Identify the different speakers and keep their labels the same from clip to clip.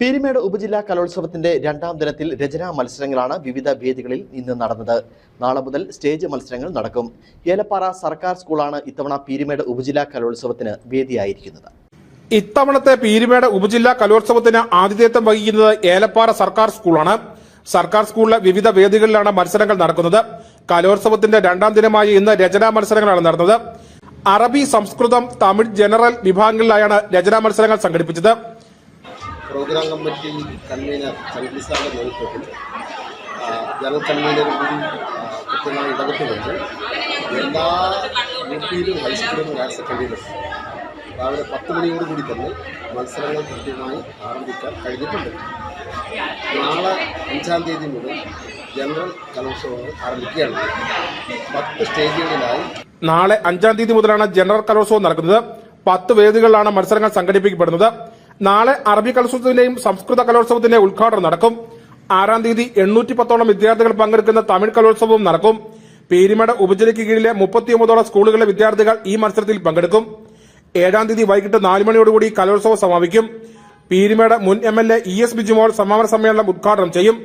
Speaker 1: പീരിമേട് ഉപജില്ലാ കലോത്സവത്തിന്റെ രണ്ടാം ദിനത്തിൽ രചനാ മത്സരങ്ങളാണ് വിവിധ വേദികളിൽ ഇന്ന് നടന്നത്. നാളെ മുതൽ സ്റ്റേജ് മത്സരങ്ങൾ നടക്കും. ഏലപ്പാറ സർക്കാർ സ്കൂളാണ് ഇത്തവണ പീരിമേട് ഉപജില്ലാ കലോത്സവത്തിന് വേദിയായിരിക്കുന്നത്.
Speaker 2: ഇത്തവണത്തെ പീരുമേട് ഉപജില്ലാ കലോത്സവത്തിന് ആതിഥേയത്വം വഹിക്കുന്നത് ഏലപ്പാറ സർക്കാർ സ്കൂളാണ്. സർക്കാർ സ്കൂളിലെ വിവിധ വേദികളിലാണ് മത്സരങ്ങൾ നടക്കുന്നത്. കലോത്സവത്തിന്റെ രണ്ടാം ദിനമായ ഇന്ന് രചനാ മത്സരങ്ങളാണ് നടന്നത്. അറബി സംസ്കൃതം തമിഴ് ജനറൽ വിഭാഗങ്ങളിലായാണ് രചനാ മത്സരങ്ങൾ സംഘടിപ്പിച്ചത്.
Speaker 3: പ്രോഗ്രാം കമ്മിറ്റി കൺവീനർ ചന്ദ്രി സാറിന്റെ നേതൃത്വത്തിൽ ജനറൽ കൺവീനർ കൂടി കൃത്യമായി ഇടപെട്ടുകൊണ്ട് എല്ലാ യു ഹൈസ്കൂളിലും ഹയർ സെക്കൻഡറിയിലും രാവിലെ പത്ത് മണിയോടുകൂടി തന്നെ മത്സരങ്ങൾ കൃത്യമായി ആരംഭിക്കാൻ കഴിഞ്ഞിട്ടുണ്ട്. നാളെ അഞ്ചാം തീയതി മുതൽ ജനറൽ കലോത്സവങ്ങൾ ആരംഭിക്കുകയാണ്. പത്ത് സ്റ്റേജുകളിലായി
Speaker 2: നാളെ അഞ്ചാം തീയതി മുതലാണ് ജനറൽ കലോത്സവം നടക്കുന്നത്. പത്ത് വേദികളിലാണ് മത്സരങ്ങൾ സംഘടിപ്പിക്കപ്പെടുന്നത്. നാളെ അറബി കലോത്സവത്തിന്റെയും സംസ്കൃത കലോത്സവത്തിന്റെ ഉദ്ഘാടനം നടക്കും. ആറാം തീയതി എണ്ണൂറ്റി പത്തോളം വിദ്യാർത്ഥികൾ പങ്കെടുക്കുന്ന തമിഴ് കലോത്സവവും നടക്കും. പേരിമട ഉപജില്ലയ്ക്ക് കീഴിലെ മുപ്പത്തിയൊമ്പതോളം സ്കൂളുകളിലെ വിദ്യാർത്ഥികൾ ഈ മത്സരത്തിൽ പങ്കെടുക്കും. ഏഴാം തീയതി വൈകിട്ട് നാല് മണിയോടുകൂടി കലോത്സവം സമാപിക്കും. പീരിമേട് മുൻ M L A E S Bijimol സമാപന സമ്മേളനം ഉദ്ഘാടനം ചെയ്യും.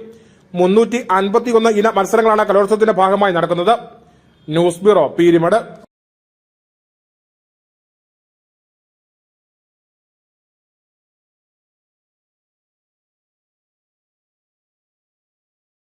Speaker 2: മുന്നൂറ്റി അൻപത്തിയൊന്ന് ഇന മത്സരങ്ങളാണ് കലോത്സവത്തിന്റെ ഭാഗമായി നടക്കുന്നത്. News bureau Peermade.